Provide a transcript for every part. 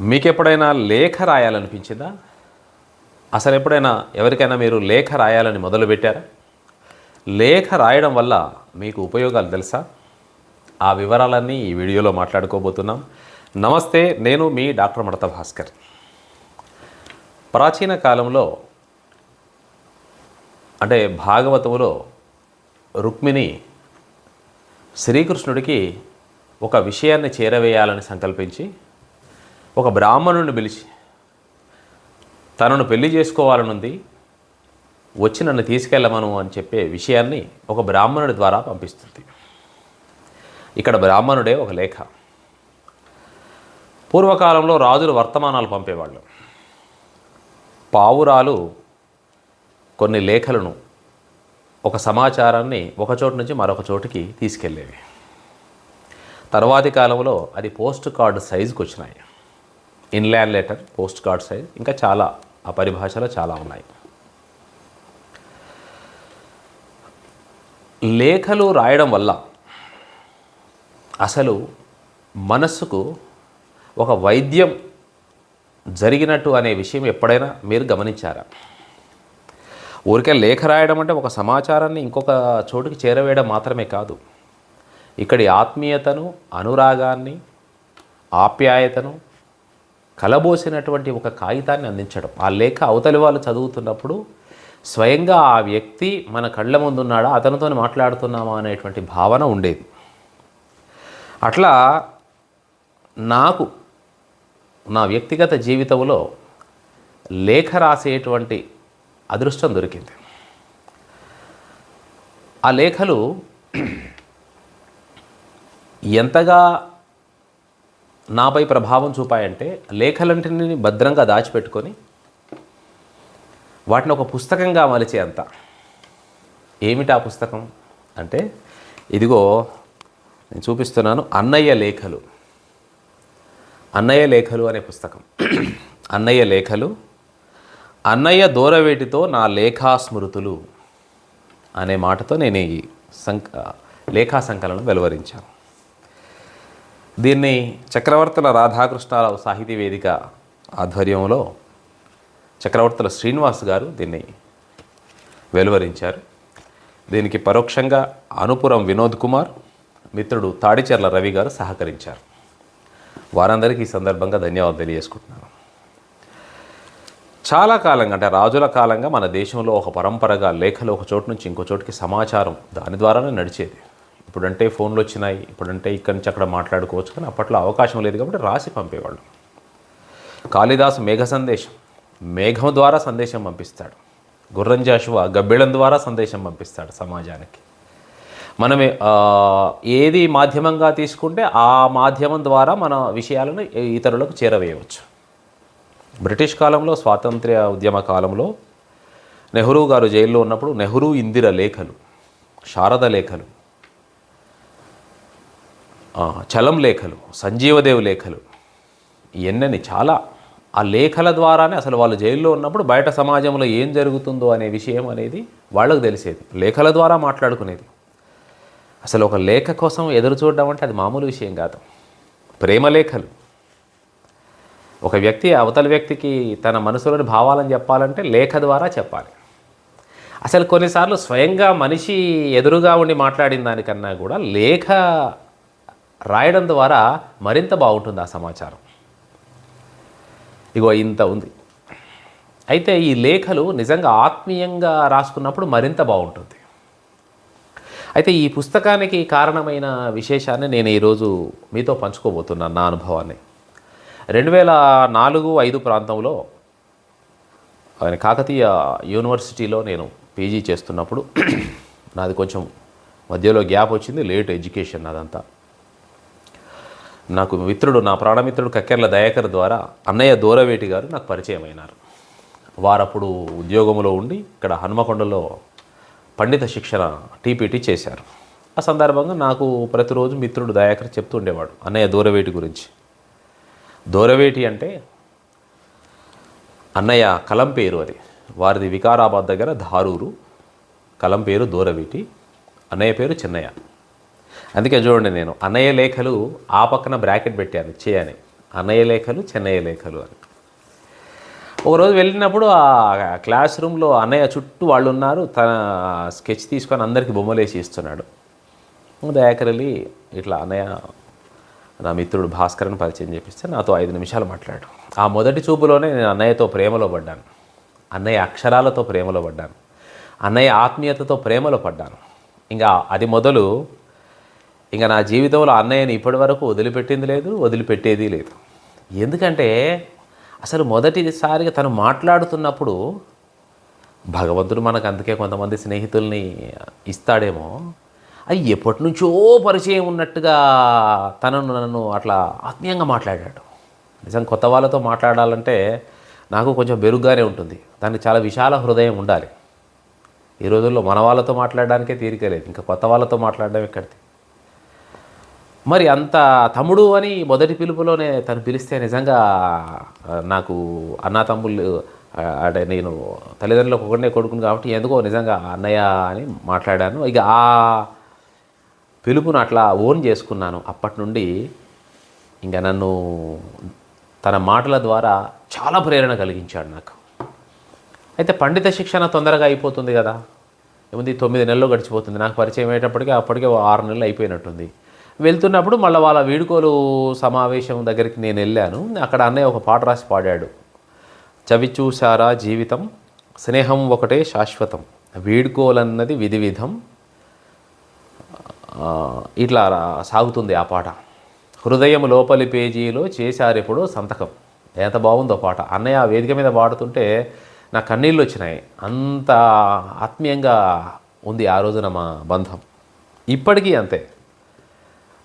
మీకు ఎప్పుడైనా లేఖ రాయాలనిపించిందా? అసలు ఎప్పుడైనా ఎవరికైనా మీరు లేఖ రాయాలని మొదలుపెట్టారా లేఖ రాయడం వల్ల మీకు ఉపయోగాలు తెలుసా? ఆ వివరాలన్నీ ఈ వీడియోలో మాట్లాడుకోబోతున్నాం. నమస్తే నేను మీ డాక్టర్ మడత భాస్కర్. ప్రాచీన కాలంలో అంటే భాగవతములో రుక్మిణి శ్రీకృష్ణుడికి ఒక విషయాన్ని చేరవేయాలని సంకల్పించి ఒక బ్రాహ్మణుడిని పిలిచి తనను పెళ్ళి చేసుకోవాలనుంది వచ్చి నన్ను తీసుకెళ్ళమను అని చెప్పే విషయాన్ని ఒక బ్రాహ్మణుడి ద్వారా పంపిస్తుంది. ఇక్కడ బ్రాహ్మణుడే ఒక లేఖ. పూర్వకాలంలో రాజులు వర్తమానాలు పంపేవాళ్ళు. పావురాలు కొన్ని లేఖలను ఒక సమాచారాన్ని ఒక చోటు నుంచి మరొక చోటుకి తీసుకెళ్ళేవి. తర్వాతి కాలంలో అది పోస్ట్ కార్డు సైజుకి వచ్చినాయి inland letter post card size ఇంకా చాలా ఆ పరిభాషలో చాలా ఉన్నాయి. లేఖలు రాయడం వల్ల అసలు మనస్సుకు ఒక వైద్యం జరిగినట్టు అనే విషయం ఎప్పుడైనా మీరు గమనించారా? ఊరికే లేఖ రాయడం అంటే ఒక సమాచారాన్ని ఇంకొక చోటుకి చేరవేయడం మాత్రమే కాదు. ఇక్కడి ఆత్మీయతను అనురాగాన్ని ఆప్యాయతను కలబోసినటువంటి ఒక కాగితాన్ని అందించడం. ఆ లేఖ అవతలి వాళ్ళు చదువుతున్నప్పుడు స్వయంగా ఆ వ్యక్తి మన కళ్ళ ముందు ఉన్నాడా అతనితో మాట్లాడుతున్నామా అనేటువంటి భావన ఉండేది. అట్లా నాకు నా వ్యక్తిగత జీవితంలో లేఖ రాసేటువంటి అదృష్టం దొరికింది. ఆ లేఖలు ఎంతగా నాపై ప్రభావం చూపాయంటే లేఖలంటిని భద్రంగా దాచిపెట్టుకొని వాటిని ఒక పుస్తకంగా మలిచే అంత. ఏమిటి ఆ పుస్తకం? అంటే ఇదిగో నేను చూపిస్తున్నాను అన్నయ్య లేఖలు. అన్నయ్య లేఖలు అనే పుస్తకం. అన్నయ్య లేఖలు అన్నయ్య దూరవేటితో నా లేఖా స్మృతులు అనే మాటతో నేను ఈ సంక లేఖా సంకలనం వెలువరించాను. దీన్ని చక్రవర్తుల రాధాకృష్ణారావు సాహితీ వేదిక ఆధ్వర్యంలో చక్రవర్తుల శ్రీనివాస్ గారు దీన్ని వెలువరించారు. దీనికి పరోక్షంగా అనుపురం వినోద్ కుమార్ మిత్రుడు తాడిచెర్ల రవి గారు సహకరించారు. వారందరికీ ఈ సందర్భంగా ధన్యవాదాలు తెలియజేసుకుంటున్నాను. చాలా కాలంగా అంటే రాజుల కాలంగా మన దేశంలో ఒక పరంపరగా లేఖలు ఒక చోటు నుంచి ఇంకో చోటుకి సమాచారం దాని ద్వారానే నడిచేది. ఇప్పుడంటే ఫోన్లు వచ్చినాయి ఇప్పుడంటే ఇక్కడి నుంచి అక్కడ మాట్లాడుకోవచ్చు కానీ అప్పట్లో అవకాశం లేదు కాబట్టి రాసి పంపేవాళ్ళు. కాళిదాసు మేఘ సందేశం. మేఘం ద్వారా సందేశం పంపిస్తాడు. గుర్రం జాషువా గబ్బిళం ద్వారా సందేశం పంపిస్తాడు సమాజానికి. మనమే ఏది మాధ్యమంగా తీసుకుంటే ఆ మాధ్యమం ద్వారా మన విషయాలను ఇతరులకు చేరవేయవచ్చు. బ్రిటిష్ కాలంలో స్వాతంత్ర్య ఉద్యమ కాలంలో నెహ్రూ గారు జైల్లో ఉన్నప్పుడు నెహ్రూ ఇందిర లేఖలు శారద లేఖలు చలం లేఖలు సంజీవదేవ్ లేఖలు ఇవన్నీ చాలా ఆ లేఖల ద్వారానే అసలు వాళ్ళు జైల్లో ఉన్నప్పుడు బయట సమాజంలో ఏం జరుగుతుందో అనే విషయం అనేది వాళ్ళకు తెలిసేది. లేఖల ద్వారా మాట్లాడుకునేది. అసలు ఒక లేఖ కోసం ఎదురు చూడడం అంటే అది మామూలు విషయం కాదు. ప్రేమ లేఖలు. ఒక వ్యక్తి అవతల వ్యక్తికి తన మనసులోని భావాలను చెప్పాలంటే లేఖ ద్వారా చెప్పాలి. అసలు కొన్నిసార్లు స్వయంగా మనిషి ఎదురుగా ఉండి మాట్లాడిన దానికన్నా కూడా లేఖ రాయడం ద్వారా మరింత బాగుంటుంది ఆ సమాచారం. ఇగో ఇంత ఉంది. అయితే ఈ లేఖలు నిజంగా ఆత్మీయంగా రాసుకున్నప్పుడు మరింత బాగుంటుంది. అయితే ఈ పుస్తకానికి కారణమైన విశేషాన్ని నేను ఈరోజు మీతో పంచుకోబోతున్నాను నా అనుభవాన్ని. రెండు వేల నాలుగు ఐదు ప్రాంతంలో ఆయన కాకతీయ యూనివర్సిటీలో నేను పీజీ చేస్తున్నప్పుడు నాది కొంచెం మధ్యలో గ్యాప్ వచ్చింది లేట్ ఎడ్యుకేషన్ అదంతా. నాకు మిత్రుడు నా ప్రాణమిత్రుడు కక్కెర్ల దయాకర్ ద్వారా అన్నయ్య దూరవేటి గారు నాకు పరిచయం అయినారు వారప్పుడు ఉద్యోగంలో ఉండి ఇక్కడ హనుమకొండలో పండిత శిక్షణ టీపీటీ చేశారు. ఆ సందర్భంగా నాకు ప్రతిరోజు మిత్రుడు దయాకర్ చెప్తూ ఉండేవాడు అన్నయ్య దూరవేటి గురించి. దూరవేటి అంటే అన్నయ్య కలం పేరు అది. వారిది వికారాబాద్ దగ్గర ధారూరు. కలం పేరు దూరవేటి. అన్నయ్య పేరు చిన్నయ్య. అందుకే చూడండి నేను అన్నయ్య లేఖలు ఆ పక్కన బ్రాకెట్ పెట్టాను చేయని అన్నయ్య లేఖలు చెన్నయ్య లేఖలు అని. ఒకరోజు వెళ్ళినప్పుడు ఆ క్లాస్ రూమ్లో అన్నయ్య చుట్టూ వాళ్ళు ఉన్నారు తన స్కెచ్ తీసుకొని అందరికీ బొమ్మలు వేసి ఇస్తున్నాడు. దయాకర్ వెళ్ళి ఇట్లా అన్నయ్య నా మిత్రుడు భాస్కర్ని పరిచయం చేపిస్తే నాతో ఐదు నిమిషాలు మాట్లాడు. ఆ మొదటి చూపులోనే నేను అన్నయ్యతో ప్రేమలో పడ్డాను. అన్నయ్య అక్షరాలతో ప్రేమలో పడ్డాను. అన్నయ్య ఆత్మీయతతో ప్రేమలో పడ్డాను. ఇంకా అది మొదలు ఇంకా నా జీవితంలో అన్నయ్యని ఇప్పటి వరకు వదిలిపెట్టింది లేదు వదిలిపెట్టేది లేదు. ఎందుకంటే అసలు మొదటిసారిగా తను మాట్లాడుతున్నప్పుడు భగవంతుడు మనకు అందుకే కొంతమంది స్నేహితుల్ని ఇస్తాడేమో అది ఎప్పటి నుంచో పరిచయం ఉన్నట్టుగా తనను నన్ను అట్లా ఆత్మీయంగా మాట్లాడాడు. నిజం కొత్త వాళ్ళతో మాట్లాడాలంటే నాకు కొంచెం బెరుగ్గానే ఉంటుంది. దానికి చాలా విశాల హృదయం ఉండాలి. ఈ రోజుల్లో మన వాళ్ళతో మాట్లాడడానికే తీరిక లేదు. ఇంకా కొత్త వాళ్ళతో మాట్లాడడం ఎక్కడిది? మరి అంత తమ్ముడు అని మొదటి పిలుపులోనే తను పిలిస్తే నిజంగా నాకు అన్నా తమ్ముళ్ళు అంటే నేను తల్లిదండ్రులకు ఒకటే కొడుకును కాబట్టి ఎందుకో నిజంగా అన్నయ్య అని మాట్లాడాను. ఇక ఆ పిలుపును అట్లా ఓన్ చేసుకున్నాను. అప్పటి నుండి ఇంకా నన్ను తన మాటల ద్వారా చాలా ప్రేరణ కలిగించాడు నాకు. అయితే పండిత శిక్షణ తొందరగా అయిపోతుంది కదా. ఏముంది తొమ్మిది నెలలు గడిచిపోతుంది. నాకు పరిచయం అయ్యేటప్పటికి అప్పటికే ఓ ఆరు నెలలు అయిపోయినట్టుంది. వెళ్తున్నప్పుడు మళ్ళీ వాళ్ళ వీడుకోలు సమావేశం దగ్గరికి నేను వెళ్ళాను. అక్కడ అన్నయ్య ఒక పాట రాసి పాడాడు. చవి చూశారా జీవితం? స్నేహం ఒకటే శాశ్వతం. వీడుకోలన్నది విధి విధం ఇట్లా సాగుతుంది ఆ పాట. హృదయం లోపలి పేజీలో చేశారు సంతకం. ఎంత బాగుందో పాట. అన్నయ్య ఆ వేదిక మీద పాడుతుంటే నా కన్నీళ్ళు వచ్చినాయి. అంత ఆత్మీయంగా ఉంది ఆ రోజున మా బంధం. ఇప్పటికీ అంతే.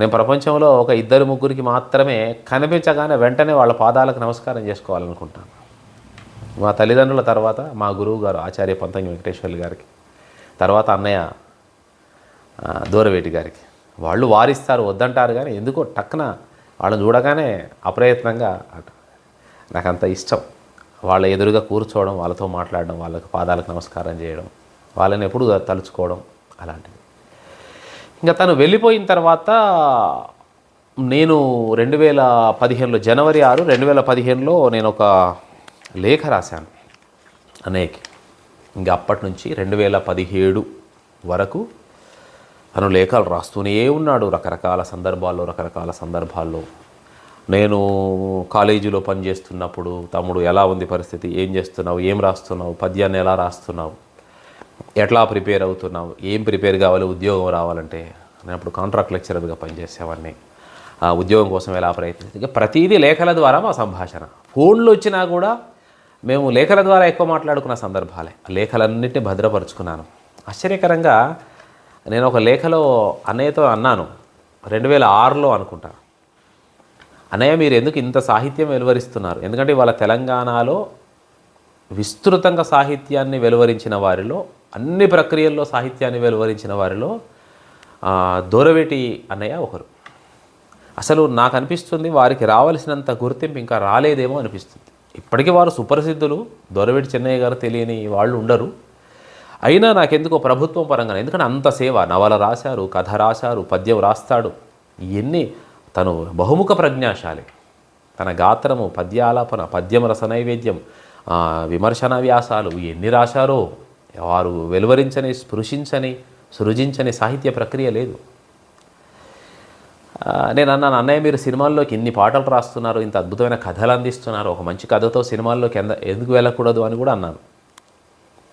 నేను ప్రపంచంలో ఒక ఇద్దరు ముగ్గురికి మాత్రమే కనిపించగానే వెంటనే వాళ్ళ పాదాలకు నమస్కారం చేసుకోవాలనుకుంటాను. మా తల్లిదండ్రుల తర్వాత మా గురువు గారు ఆచార్య పంతంగి వెంకటేశ్వర్లు గారికి తర్వాత అన్నయ్య దూరవేటి గారికి. వాళ్ళు వారిస్తారు వద్దంటారు కానీ ఎందుకో టక్కున వాళ్ళని చూడగానే అప్రయత్నంగా నాకు అంత ఇష్టం వాళ్ళ ఎదురుగా కూర్చోవడం వాళ్ళతో మాట్లాడడం వాళ్ళకి పాదాలకు నమస్కారం చేయడం వాళ్ళని ఎప్పుడు తలుచుకోవడం అలాంటివి ఇంకా తను వెళ్ళిపోయిన తర్వాత నేను రెండు వేల పదిహేనులో జనవరి ఆరు రెండు వేల పదిహేనులో నేను ఒక లేఖ రాశాను అనేకి. ఇంకా అప్పటి నుంచి రెండు వేల పదిహేడు వరకు తను లేఖలు రాస్తూనే ఉన్నాడు రకరకాల సందర్భాల్లో రకరకాల సందర్భాల్లో. నేను కాలేజీలో పనిచేస్తున్నప్పుడు తమ్ముడు ఎలా ఉంది పరిస్థితి ఏం చేస్తున్నావు ఏం రాస్తున్నావు పద్యాన్ని ఎలా రాస్తున్నావు ఎట్లా ప్రిపేర్ అవుతున్నావు? ఏం ప్రిపేర్ కావాలి? ఉద్యోగం రావాలంటే? నేను అప్పుడు కాంట్రాక్ట్ లెక్చరర్గా పనిచేసేవాడిని. ఆ ఉద్యోగం కోసం ఎలా ప్రయత్నించి ప్రతిదీ లేఖల ద్వారా మా సంభాషణ. ఫోన్లు వచ్చినా కూడా మేము లేఖల ద్వారా ఎక్కువ మాట్లాడుకున్న సందర్భాలే. లేఖలన్నింటినీ భద్రపరుచుకున్నాను. ఆశ్చర్యకరంగా నేను ఒక లేఖలో అన్నయ్యతో అన్నాను. రెండు వేల ఆరులో అనుకుంటా. అన్నయ్య మీరు ఎందుకు ఇంత సాహిత్యం వెలువరిస్తున్నారు? ఎందుకంటే ఇవాళ తెలంగాణలో విస్తృతంగా సాహిత్యాన్ని వెలువరించిన వారిలో అన్ని ప్రక్రియల్లో సాహిత్యాన్ని వెలువరించిన వారిలో దూరవేటి అన్నయ్య ఒకరు. అసలు నాకు అనిపిస్తుంది వారికి రావలసినంత గుర్తింపు ఇంకా రాలేదేమో అనిపిస్తుంది. ఇప్పటికీ వారు సుప్రసిద్ధులు దొరవేటి చెన్నయ్య గారు తెలియని వాళ్ళు ఉండరు. అయినా నాకెందుకో ప్రభుత్వం పరంగా ఎందుకంటే అంత సేవ నవల రాశారు కథ రాశారు పద్యం రాస్తాడు ఇవన్నీ తను బహుముఖ ప్రజ్ఞాశాలి. తన గాత్రము పద్యాలాపన పద్యం రస నైవేద్యం విమర్శన వ్యాసాలు ఎన్ని రాశారో వారు వెలువరించని స్పృశించని సృజించని సాహిత్య ప్రక్రియ లేదు. నేను అన్నాను అన్నయ్య మీరు సినిమాల్లోకి ఇన్ని పాటలు రాస్తున్నారు ఇంత అద్భుతమైన కథలు అందిస్తున్నారు ఒక మంచి కథతో సినిమాల్లోకి ఎంద ఎందుకు వెళ్ళకూడదు? అని కూడా అన్నాను.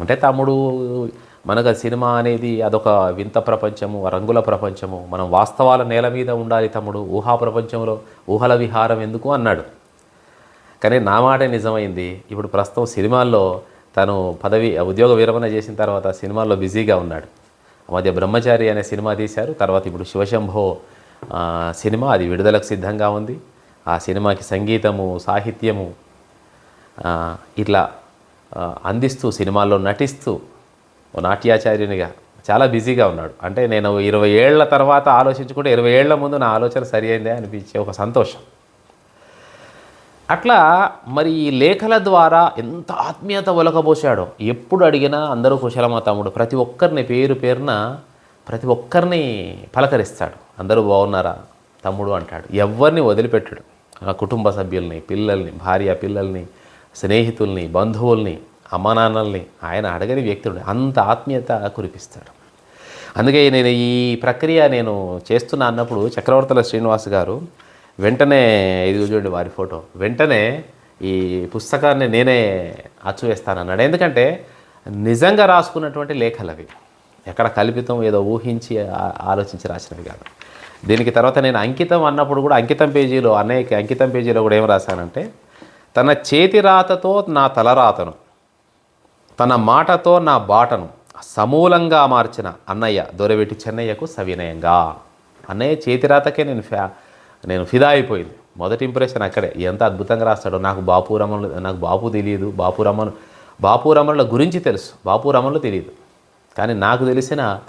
అంటే తమ్ముడు మనకు సినిమా అనేది అదొక వింత ప్రపంచము రంగుల ప్రపంచము మనం వాస్తవాల నేల మీద ఉండాలి తమ్ముడు ఊహా ప్రపంచంలో ఊహల విహారం ఎందుకు? అన్నాడు. కానీ నా మాట నిజమైంది ఇప్పుడు ప్రస్తుతం సినిమాల్లో తను పదవి ఉద్యోగ విరమణ చేసిన తర్వాత సినిమాల్లో బిజీగా ఉన్నాడు. ఆ మధ్య బ్రహ్మచారి అనే సినిమా తీశారు. తర్వాత ఇప్పుడు శివశంభో సినిమా అది విడుదలకు సిద్ధంగా ఉంది. ఆ సినిమాకి సంగీతము సాహిత్యము ఇట్లా అందిస్తూ సినిమాల్లో నటిస్తూ ఓ నాట్యాచార్యునిగా చాలా బిజీగా ఉన్నాడు. అంటే నేను ఇరవై ఏళ్ళ తర్వాత ఆలోచించుకుంటే ఇరవై ఏళ్ళ ముందు నా ఆలోచన సరి అయిందే అనిపించే ఒక సంతోషం. అట్లా మరి ఈ లేఖల ద్వారా ఎంత ఆత్మీయత ఒలకబోసాడో ఎప్పుడు అడిగినా అందరూ కుశలమా తమ్ముడు? ప్రతి ఒక్కరిని పేరు పేరున ప్రతి ఒక్కరిని పలకరిస్తాడు. అందరూ బాగున్నారా? తమ్ముడు అంటాడు. ఎవరిని వదిలిపెట్టడు. ఆ కుటుంబ సభ్యుల్ని పిల్లల్ని భార్య పిల్లల్ని స్నేహితుల్ని బంధువుల్ని అమ్మానాన్నల్ని ఆయన అడగని వ్యక్తుడు. అంత ఆత్మీయత కురిపిస్తాడు. అందుకే నేను ఈ ప్రక్రియ నేను చేస్తున్నా అన్నప్పుడు చక్రవర్తుల శ్రీనివాస్ గారు వెంటనే ఇది చూడండి వారి ఫోటో. వెంటనే ఈ పుస్తకాన్ని నేనే అచ్చు వేస్తానన్నాడు ఎందుకంటే నిజంగా రాసుకున్నటువంటి లేఖలు అవి ఎక్కడ కల్పితం ఏదో ఊహించి ఆలోచించి రాసినవి కాదు. దీనికి తర్వాత నేను అంకితం అన్నప్పుడు కూడా అంకితం పేజీలో అనేక అంకితం పేజీలో కూడా ఏం రాశానంటే తన చేతి రాతతో నా తలరాతను తన మాటతో నా బాటను సమూలంగా మార్చిన అన్నయ్య దొరవెట్టి చెన్నయ్యకు సవినయంగా. అన్నయ్య చేతిరాతకే నేను ఫ్యా నేను ఫిదా అయిపోయింది. మొదటి ఇంప్రెషన్ అక్కడే. ఎంత అద్భుతంగా రాస్తాడో నాకు బాపు రమణులు నాకు బాపు తెలియదు. బాపు రమణ బాపు రమణుల గురించి తెలుసు. బాపు రమణులు తెలియదు. కానీ నాకు తెలిసిన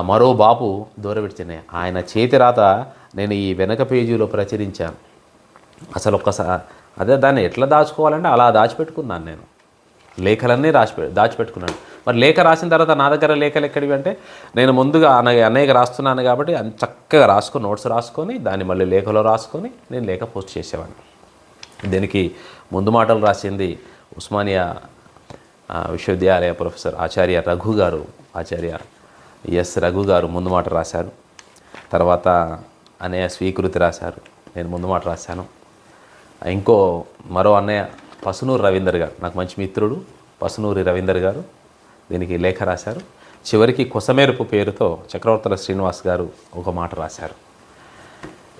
మరో బాపు దూరవెట్టి ఆయన చేతి రాత నేను ఈ వెనక పేజీలో ప్రచురించాను. అసలు ఒక్కసారి అదే దాన్ని ఎట్లా దాచుకోవాలంటే అలా దాచిపెట్టుకున్నాను నేను. లేఖలన్నీ రాసిపె దాచిపెట్టుకున్నాను. మరి లేఖ రాసిన తర్వాత నా దగ్గర లేఖలు ఎక్కడివి అంటే నేను ముందుగా అన్నయ్య అన్నయ్యకి రాస్తున్నాను కాబట్టి అన్ని చక్కగా రాసుకొని నోట్స్ రాసుకొని దాన్ని మళ్ళీ లేఖలో రాసుకొని నేను లేఖ పోస్ట్ చేసేవాడిని. దీనికి ముందు మాటలు రాసింది ఉస్మానియా విశ్వవిద్యాలయ ప్రొఫెసర్ ఆచార్య రఘు గారు ఆచార్య ఎస్ రఘు గారు ముందు మాట రాశారు. తర్వాత అన్నయ్య స్వీకృతి రాశారు. నేను ముందు మాట రాశాను. ఇంకో మరో అన్నయ్య పసునూరు రవీందర్ గారు నాకు మంచి మిత్రుడు పసునూరి రవీందర్ గారు. దీనికి లేఖ రాశారు. చివరికి కొసమేరుపు పేరుతో చక్రవర్తుల శ్రీనివాస్ గారు ఒక మాట రాశారు.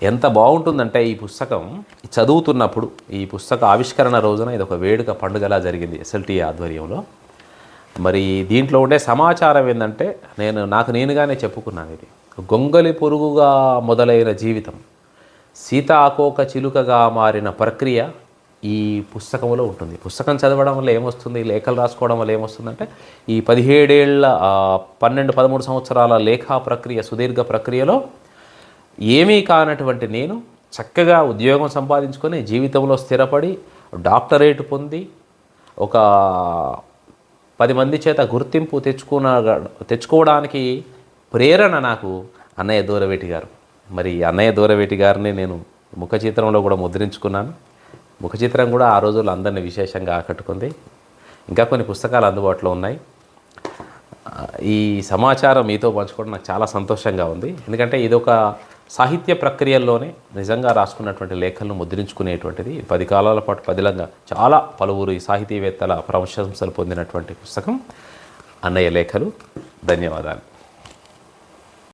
ఎంత బాగుంటుందంటే ఈ పుస్తకం చదువుతున్నప్పుడు ఈ పుస్తక ఆవిష్కరణ రోజున ఇది ఒక వేడుక పండుగలా జరిగింది ఎస్ఎల్టీ ఆధ్వర్యంలో. మరి దీంట్లో ఉండే సమాచారం ఏంటంటే నేను నాకు నేనుగానే చెప్పుకున్నాను ఇది. గొంగలి పురుగుగా మొదలైన జీవితం సీతాకోక చిలుకగా మారిన ప్రక్రియ ఈ పుస్తకంలో ఉంటుంది. పుస్తకం చదవడం వల్ల ఏమొస్తుంది? లేఖలు రాసుకోవడం వల్ల ఏమొస్తుందంటే ఈ పదిహేడేళ్ళ పన్నెండు పదమూడు సంవత్సరాల లేఖా ప్రక్రియ సుదీర్ఘ ప్రక్రియలో ఏమీ కానటువంటి నేను చక్కగా ఉద్యోగం సంపాదించుకొని జీవితంలో స్థిరపడి డాక్టరేట్ పొంది ఒక పది మంది చేత గుర్తింపు తెచ్చుకున్న తెచ్చుకోవడానికి ప్రేరణ నాకు అన్నయ్య దూరవేటి గారు. మరి అన్నయ్య దూరవేటి గారిని నేను ముఖ చిత్రంలో కూడా ముద్రించుకున్నాను. ముఖ చిత్రం కూడా ఆ రోజుల్లో అందరిని విశేషంగా ఆకట్టుకుంది. ఇంకా కొన్ని పుస్తకాలు అందుబాటులో ఉన్నాయి. ఈ సమాచారం మీతో పంచుకోవడం నాకు చాలా సంతోషంగా ఉంది. ఎందుకంటే ఇది ఒక సాహిత్య ప్రక్రియల్లోనే నిజంగా రాసుకున్నటువంటి లేఖలను ముద్రించుకునేటువంటిది. పది కాలాల పాటు పదిలంగా చాలా పలువురు ఈ సాహితీవేత్తల ప్రశంసలు పొందినటువంటి పుస్తకం. అన్నయ్య లేఖలు. ధన్యవాదాలు.